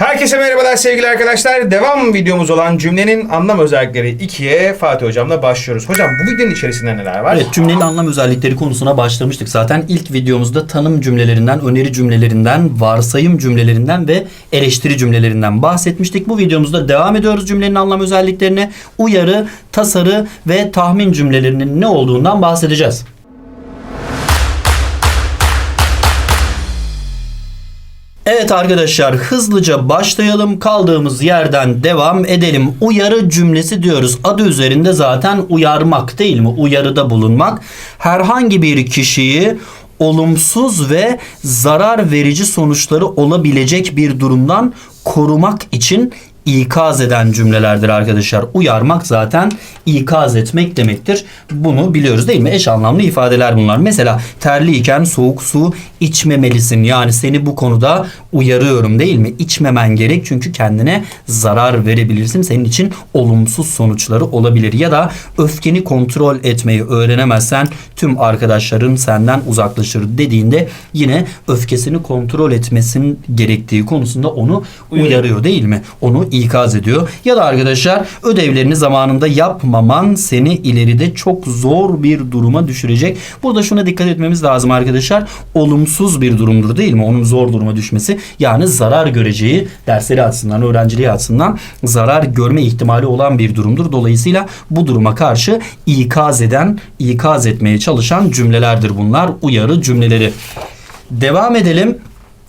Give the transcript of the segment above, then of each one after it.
Herkese merhabalar sevgili arkadaşlar. Devam videomuz olan cümlenin anlam özellikleri 2'ye Fatih Hocam'la başlıyoruz. Hocam bu videonun içerisinde neler var? Evet cümlenin anlam özellikleri konusuna başlamıştık zaten. İlk videomuzda tanım cümlelerinden, öneri cümlelerinden, varsayım cümlelerinden ve eleştiri cümlelerinden bahsetmiştik. Bu videomuzda devam ediyoruz cümlenin anlam özelliklerine. Uyarı, tasarı ve tahmin cümlelerinin ne olduğundan bahsedeceğiz. Evet arkadaşlar hızlıca başlayalım. Kaldığımız yerden devam edelim. Uyarı cümlesi diyoruz. Adı üzerinde zaten uyarmak değil mi? Uyarıda bulunmak. Herhangi bir kişiyi olumsuz ve zarar verici sonuçları olabilecek bir durumdan korumak için ikaz eden cümlelerdir arkadaşlar. Uyarmak zaten ikaz etmek demektir. Bunu biliyoruz değil mi? Eş anlamlı ifadeler bunlar. Mesela terliyken soğuk su içmemelisin. Yani seni bu konuda uyarıyorum değil mi? İçmemen gerek çünkü kendine zarar verebilirsin. Senin için olumsuz sonuçları olabilir. Ya da öfkeni kontrol etmeyi öğrenemezsen tüm arkadaşların senden uzaklaşır dediğinde yine öfkesini kontrol etmesin gerektiği konusunda onu uyarıyor değil mi? Onu ikaz ediyor. Ya da arkadaşlar ödevlerini zamanında yapmaman seni ileride çok zor bir duruma düşürecek. Burada şuna dikkat etmemiz lazım arkadaşlar. Olumsuz bir durumdur değil mi? Onun zor duruma düşmesi. Yani zarar göreceği dersleri açısından, öğrenciliği açısından zarar görme ihtimali olan bir durumdur. Dolayısıyla bu duruma karşı ikaz eden, ikaz etmeye çalışan cümlelerdir bunlar. Uyarı cümleleri. Devam edelim.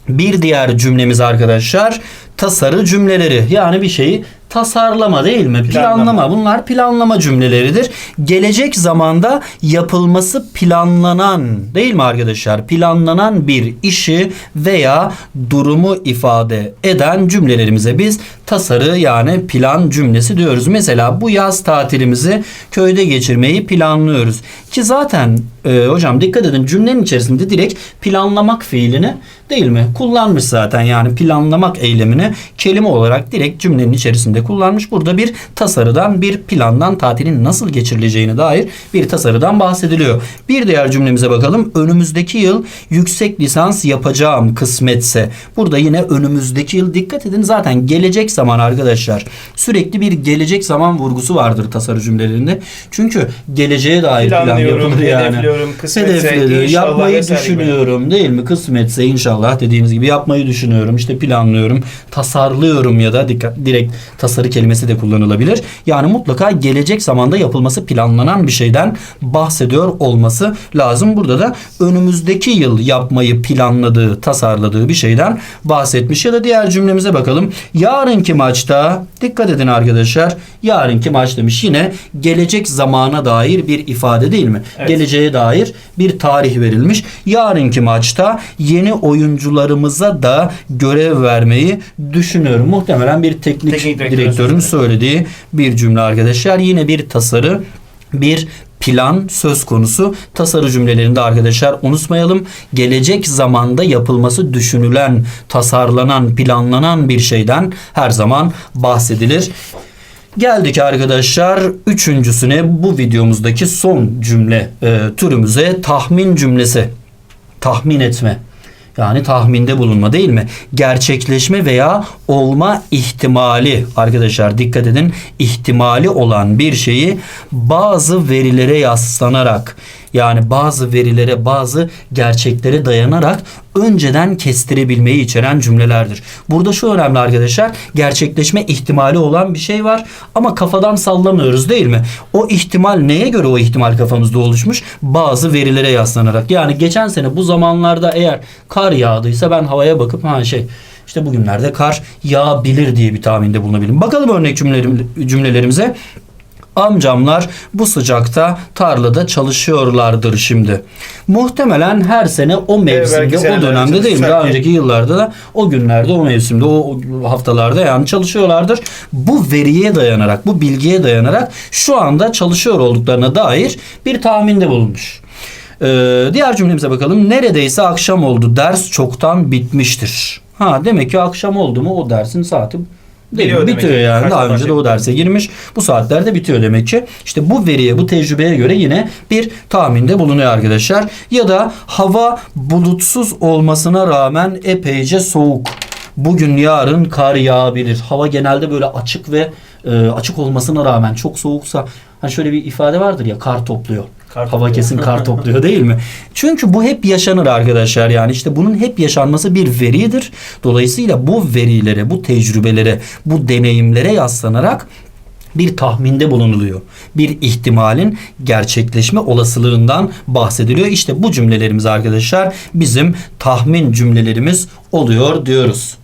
Bir diğer cümlemiz arkadaşlar tasarı cümleleri. Yani bir şeyi tasarlama değil mi? Planlama. Planlama. Bunlar planlama cümleleridir. Gelecek zamanda yapılması planlanan değil mi arkadaşlar? Planlanan bir işi veya durumu ifade eden cümlelerimize biz tasarı yani plan cümlesi diyoruz. Mesela bu yaz tatilimizi köyde geçirmeyi planlıyoruz. Ki zaten e, hocam dikkat edin cümlenin içerisinde direkt planlamak fiilini değil mi? Kullanmış zaten yani planlamak eylemini kelime olarak direkt cümlenin içerisinde kullanmış. Burada bir tasarıdan bir plandan tatilin nasıl geçirileceğine dair bir tasarıdan bahsediliyor. Bir diğer cümlemize bakalım. Önümüzdeki yıl yüksek lisans yapacağım kısmetse. Burada yine önümüzdeki yıl dikkat edin zaten gelecek zaman arkadaşlar. Sürekli bir gelecek zaman vurgusu vardır tasarı cümlelerinde. Çünkü geleceğe dair plan yapılır yani. hedefliyorum, kısmetse, Hedefledim, inşallah yapmayı vesaire gibi. düşünüyorum değil mi? Kısmetse inşallah dediğiniz gibi yapmayı düşünüyorum. İşte planlıyorum, tasarlıyorum ya da dikkat, direkt tasarı kelimesi de kullanılabilir. Yani mutlaka gelecek zamanda yapılması planlanan bir şeyden bahsediyor olması lazım. Burada da önümüzdeki yıl yapmayı planladığı, tasarladığı bir şeyden bahsetmiş. Ya da diğer cümlemize bakalım. Yarınki maçta dikkat edin arkadaşlar. Yarınki maç demiş. Yine gelecek zamana dair bir ifade değil mi? Evet. Geleceğe dair bir tarih verilmiş. Yarınki maçta yeni oyuncularımıza da görev vermeyi düşünüyorum. Muhtemelen bir teknik, Teknik direktörün söylediği bir cümle arkadaşlar. Yine bir tasarı, bir plan söz konusu. Tasarı cümlelerinde arkadaşlar unutmayalım. Gelecek zamanda yapılması düşünülen, tasarlanan, planlanan bir şeyden her zaman bahsedilir. Geldik arkadaşlar üçüncüsüne bu videomuzdaki son cümle e, türümüze tahmin cümlesi. Tahmin etme. Yani tahminde bulunma değil mi? Gerçekleşme veya olma ihtimali arkadaşlar dikkat edin ihtimali olan bir şeyi bazı verilere yaslanarak yani bazı verilere bazı gerçeklere dayanarak önceden kestirebilmeyi içeren cümlelerdir. Burada şu önemli arkadaşlar gerçekleşme ihtimali olan bir şey var ama kafadan sallamıyoruz değil mi? O ihtimal neye göre o ihtimal kafamızda oluşmuş? Bazı verilere yaslanarak. Yani geçen sene bu zamanlarda eğer kar yağdıysa ben havaya bakıp ha şey işte bugünlerde kar yağabilir diye bir tahminde bulunabilirim. Bakalım örnek cümlelerim- cümlelerimize. Amcamlar bu sıcakta tarlada çalışıyorlardır şimdi. Muhtemelen her sene o mevsimde, belki o dönemde değil mi? Daha önceki yıllarda da o günlerde, o mevsimde, o haftalarda yani çalışıyorlardır. Bu veriye dayanarak, bu bilgiye dayanarak şu anda çalışıyor olduklarına dair bir tahminde bulunmuş. Ee, diğer cümlemize bakalım. Neredeyse akşam oldu. Ders çoktan bitmiştir. Ha demek ki akşam oldu mu o dersin saati demek bitiyor ki. yani. Daha önce de o derse girmiş. Bu saatlerde bitiyor demek ki. İşte bu veriye, bu tecrübeye göre yine bir tahminde bulunuyor arkadaşlar. Ya da hava bulutsuz olmasına rağmen epeyce soğuk. Bugün yarın kar yağabilir. Hava genelde böyle açık ve e, açık olmasına rağmen çok soğuksa hani şöyle bir ifade vardır ya kar topluyor. Kar Hava topluyor. kesin kar topluyor değil mi? Çünkü bu hep yaşanır arkadaşlar yani işte bunun hep yaşanması bir veridir. Dolayısıyla bu verilere, bu tecrübelere, bu deneyimlere yaslanarak bir tahminde bulunuluyor. Bir ihtimalin gerçekleşme olasılığından bahsediliyor. İşte bu cümlelerimiz arkadaşlar bizim tahmin cümlelerimiz oluyor diyoruz.